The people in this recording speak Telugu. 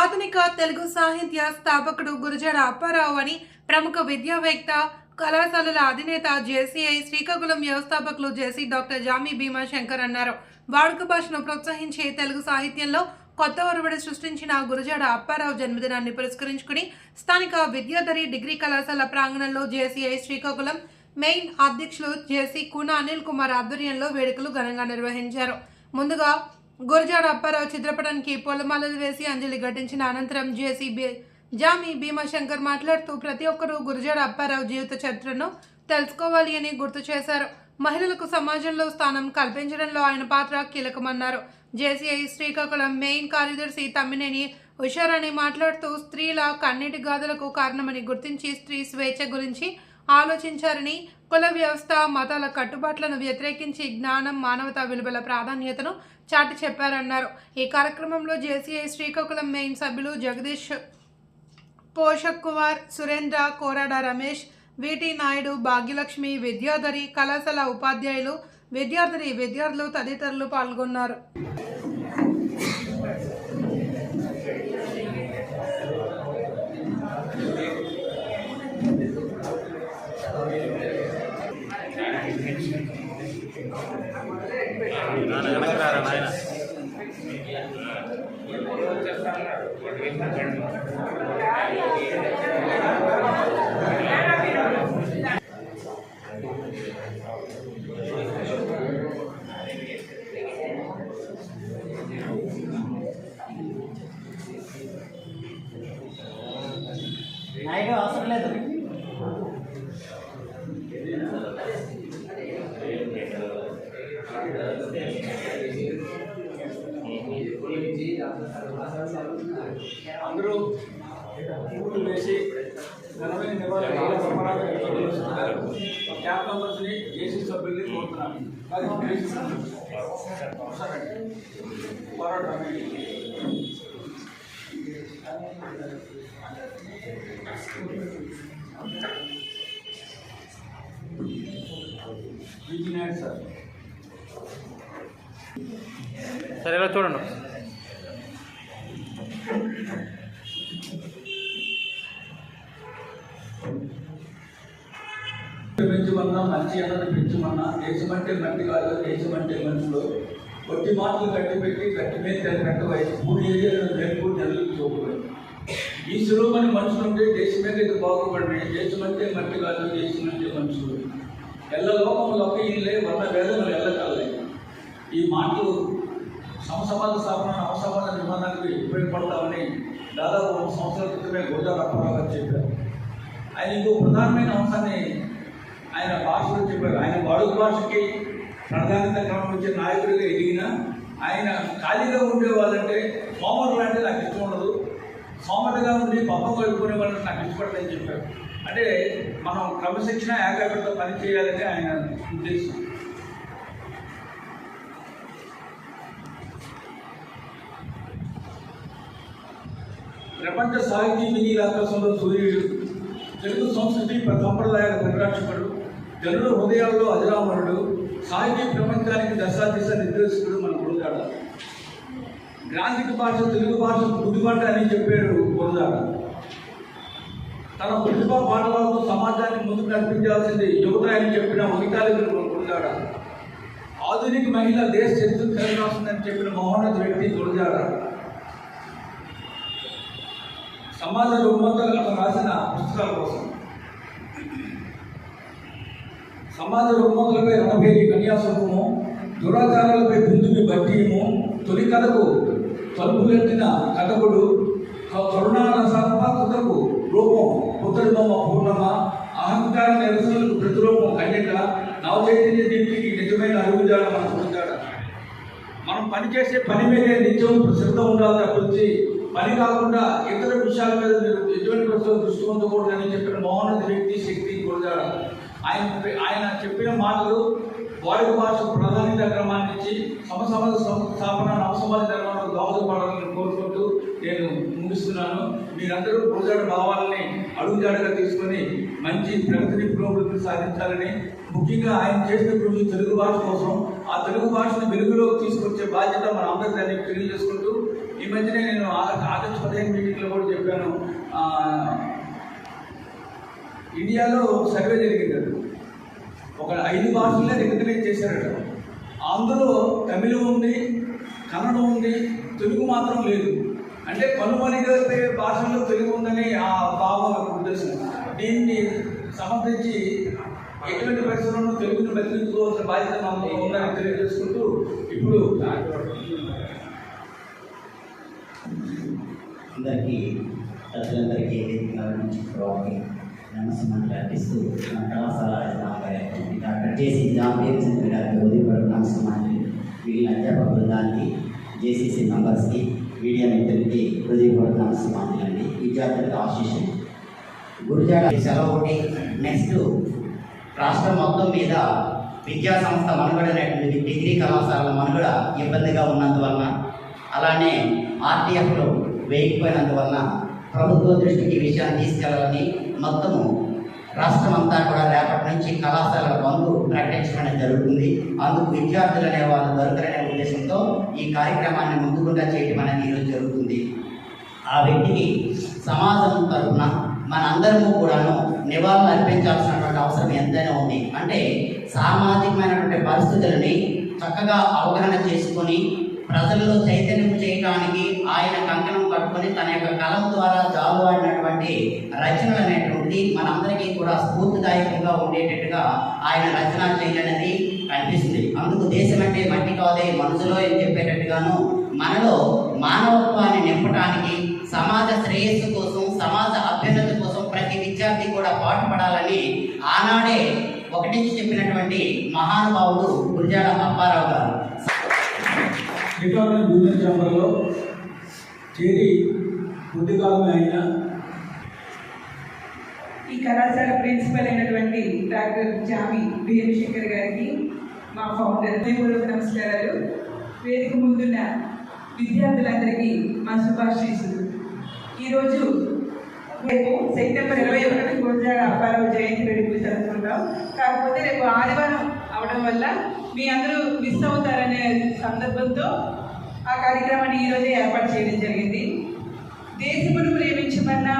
ఆధునిక తెలుగు సాహిత్య స్థాపకుడు గురుజాడ అప్పారావు అని ప్రముఖ విద్యావేత్త కళాశాలల అధినేత జేసీఐ శ్రీకాకుళం వ్యవస్థాపకులు జేసీ డాక్టర్ జామి భీమా శంకర్ అన్నారు. వాడుక భాషను ప్రోత్సహించే తెలుగు సాహిత్యంలో కొత్త ఒరవడి సృష్టించిన గురజాడ అప్పారావు జన్మదినాన్ని పురస్కరించుకుని స్థానిక విద్యాధరి డిగ్రీ కళాశాల ప్రాంగణంలో జేసీఐ శ్రీకాకుళం మెయిన్ అధ్యక్షులు జేసీ కూన అనిల్ కుమార్ ఆధ్వర్యంలో వేడుకలు ఘనంగా నిర్వహించారు. ముందుగా గురజాడ అప్పారావు చిత్రపటానికి పూలమాలలు వేసి అంజలి ఘటించిన అనంతరం జేసీబీ జామి భీమాశంకర్ మాట్లాడుతూ ప్రతి ఒక్కరూ గురజాడ అప్పారావు జీవిత చరిత్రను తెలుసుకోవాలి అని గుర్తు చేశారు. మహిళలకు సమాజంలో స్థానం కల్పించడంలో ఆయన పాత్ర కీలకమన్నారు. జేసీఐ శ్రీకాకుళం మెయిన్ కార్యదర్శి తమ్మినేని ఉషారాణి మాట్లాడుతూ స్త్రీల కన్నీటి గాథలకు కారణమని గుర్తించి స్త్రీ స్వేచ్ఛ గురించి ఆలోచించారని కుల వ్యవస్థ మతాల కట్టుబాట్లను వ్యతిరేకించి జ్ఞానం మానవతా విలువల ప్రాధాన్యతను చాటి చెప్పారన్నారు. ఈ కార్యక్రమంలో జేసీఐ శ్రీకాకుళం మెయిన్ సభ్యులు జగదీష్ పోషక్ కుమార్ సురేంద్ర కోరాడ రమేష్ విటి నాయుడు భాగ్యలక్ష్మి విద్యాధరి కళాశాల ఉపాధ్యాయులు విద్యార్థిని విద్యార్థులు తదితరులు పాల్గొన్నారు. నాయన. అందరూ పూలు వేసి ఘనమైన నివాళులు నిర్వహిస్తున్నారు. క్యాబ్ మెంబర్స్ని జేసీ సభ్యుల్ని కోరుతున్నాను. పోరాటం. సార్ చూడండి పెంచమన్నా మంచి అన్నది పెంచమన్నా దేశమంటే మట్టి కాదు దేశమంటే మనుషులు. కొట్టి మాటలు కట్టి పెట్టి కట్టి మీద కలిగినట్టు మూడు ఏరియాలు నేర్పు నెలలు చూపలేదు ఈ సులువని మనుషులు ఉంటే దేశమే కదా బాగుపడినాయి దేశమంటే మట్టి కాదు దేశమంటే మనుషులు. ఎల్ల లోకములొక్క ఇల్లే వంద వేదములు ఎల్లకల్లే ఈ మాటలు సమసమాజ స్థాపన అవసరమైన నిర్మాణానికి ఉపయోగపడతామని దాదాపు ఒక సంవత్సరాల క్రితమే గోదా రప్పారావు గారు చెప్పారు. ఆయన ఇంకో ప్రధానమైన అంశాన్ని ఆయన భాషలో చెప్పారు ఆయన వాడుక భాషకి ప్రాధాన్యత క్రమం వచ్చే నాయకుడిగా ఎదిగిన ఆయన ఖాళీగా ఉండేవాళ్ళంటే సోమరులు అంటే నాకు ఇష్టం ఉండదు. సోమరుగా ఉండి పప్పం కలుపుకునే వాళ్ళని నాకు ఇష్టపడదని చెప్పారు అంటే మనం క్రమశిక్షణ ఏకాగ్రత పని చేయాలని ఆయన ఉద్దేశం. ప్రపంచ సాహితీ ఆకాశంలో సూర్యుడు తెలుగు సంస్కృతి సంప్రదాయాల పరిరక్షకుడు. జనుల హృదయాల్లో అజరామరుడు సాహితీ ప్రపంచానికి దశాదిశ నిర్దేశకుడు మన గురుగాడ. గ్రాంధిక భాష తెలుగు భాష గుడిబాట అని చెప్పాడు గురుగాడ. తన ప్రతిభ పాఠవాలతో సమాజాన్ని ముందుకు నడిపించాల్సింది యువత అని చెప్పిన మిగతాలు మన ఆధునిక మహిళ దేశ చరిత్ర కలిగాల్సిందని చెప్పిన మహోన్నత వ్యక్తి గురజాడ సమాజ రుగ్మతలు అతను రాసిన పుస్తకాల కోసం. సమాజ రుగ్మతులపై రణభేరి కన్యాశుల్కము దురాచారాలపై బిందువి బట్టియము తొలి కథకు తలుపులెత్తిన కథకుడు కరుణారసాత్మకతకు రూపం పుత్రబొమ్మ పూర్ణమ అహంకార నిరసనలకు ప్రతిరూపం కన్యక నవచైతన్య దీప్తికి నిజమైన అడుగుజాడ మన పొందాడ మనం పనిచేసే పని మీదే నిత్యం శ్రద్ధ ఉండాలి తప్పించి పని కాకుండా ఇతర విషయాల మీద మీరు ఎటువంటి దృష్టి పొందకూడదని చెప్పిన మౌనది వ్యక్తి శక్తి గురజాడ. ఆయన ఆయన చెప్పిన మాటలు వాడుక భాష ప్రాధాన్యత క్రమాన్నిచ్చి సమసమాజ సం- స్థాపన నవసమాజ ధర్మంలో దోహదపడాలని కోరుకుంటూ నేను ముగిస్తున్నాను. మీరందరూ గురజాడ భావాలని అడుగుజాడుగా తీసుకొని మంచి ప్రగతిని పురోగతిని సాధించాలని ముఖ్యంగా ఆయన చేసిన కృషి తెలుగు భాష కోసం ఆ తెలుగు భాషను వెలుగులోకి తీసుకొచ్చే బాధ్యత మన అందరికీ తెలియజేసుకుంటూ ఈ మధ్యనే నేను ఆగస్టు పదిహేను మీటింగ్లో కూడా చెప్పాను. ఇండియాలో సర్వే జరిగిందట ఒక ఐదు భాషలే రికగ్నైజ్ చేశారట. అందులో తమిళం ఉంది కన్నడం ఉంది తెలుగు మాత్రం లేదు. అంటే కనుమరుగైతే భాషల్లో తెలుగు ఉందని ఆ భావం ఉద్దేశం దీన్ని సమర్థించి ఎటువంటి పరిస్థితుల్లో తెలుగును బతికించుకోవాల్సిన బాధ్యత మాకు ఉందని తెలియజేసుకుంటూ ఇప్పుడు అందరికీ ప్రజలందరికీ వేదిక నుంచి వారికి నమస్కారం ప్రార్థిస్తూ మన డాక్టర్ జేసీ జాంబేర్ చంద్ర గారికి ఉదయపడు నమస్కారాన్ని మిగిలిన అధ్యాపక బృందానికి జేసీసీ మెంబర్స్కి మీడియా మిత్రులకి హృదయపూర్వక నమస్కారాలు అండి విద్యార్థులకు ఆశీస్సు గురుజాడ సెలవు ఒకటి నెక్స్ట్ రాష్ట్రం మొత్తం మీద విద్యా సంస్థ మనుగడ డిగ్రీ కళాశాలల మనుగడ ఇబ్బందిగా ఉన్నందువలన అలానే ఆర్టీఎఫ్లు వేయకపోయినందువలన ప్రభుత్వ దృష్టికి విషయాన్ని తీసుకెళ్ళాలని మొత్తము రాష్ట్రం అంతా కూడా రేపటి నుంచి కళాశాల బంధు ప్రకటించడం జరుగుతుంది. అందుకు విద్యార్థులు అనే వాళ్ళు దొరకరనే ఉద్దేశంతో ఈ కార్యక్రమాన్ని ముందుకుండా చేయడం అనేది ఈరోజు జరుగుతుంది. ఆ వ్యక్తికి సమాజం తరఫున మనందరము కూడాను నివాళులు అర్పించాల్సినటువంటి అవసరం ఎంతైనా ఉంది. అంటే సామాజికమైనటువంటి పరిస్థితులని చక్కగా అవగాహన చేసుకొని ప్రజల్లో చైతన్యం చేయడానికి ఆయన కంకణం కట్టుకొని తన యొక్క కలం ద్వారా జాలువాడినటువంటి రచనలు అనేటువంటిది మనందరికీ కూడా స్ఫూర్తిదాయకంగా ఉండేటట్టుగా ఆయన రచన అనేది కనిపిస్తుంది. అందుకు దేశం అంటే మట్టి కాదే మనసులో ఏం చెప్పేటట్టుగాను మనలో మానవత్వాన్ని నింపడానికి సమాజ శ్రేయస్సు కోసం సమాజ అభ్యున్నతి కోసం ప్రతి విద్యార్థి కూడా పాటుపడాలని ఆనాడే ఒకటించి చెప్పినటువంటి మహానుభావుడు గురిజాడ అప్పారావు గారు. శ్రీకాకుళం జూనియర్ ఛాంబర్లో చేరి కొద్ది కాలమే అయినా ఈ కళాశాల ప్రిన్సిపల్ అయినటువంటి డాక్టర్ జామి భీమశంకర్ గారికి మా ఫౌండర్ హృదయపూర్వక నమస్కారాలు. వేదిక ముందున్న విద్యార్థులందరికీ మా శుభాశీస్సులు. ఈరోజు రేపు సెప్టెంబర్ ఇరవై ఒకటి గురుజాడ అప్పారావు జయంతి వేడుకలు జరుపుకుంటాం. కాకపోతే రేపు ఆదివారం అవడం వల్ల మీ అందరూ మిస్ అవుతారనే సందర్భంతో ఆ కార్యక్రమాన్ని ఈరోజే ఏర్పాటు చేయడం జరిగింది. దేశమును ప్రేమించమన్నా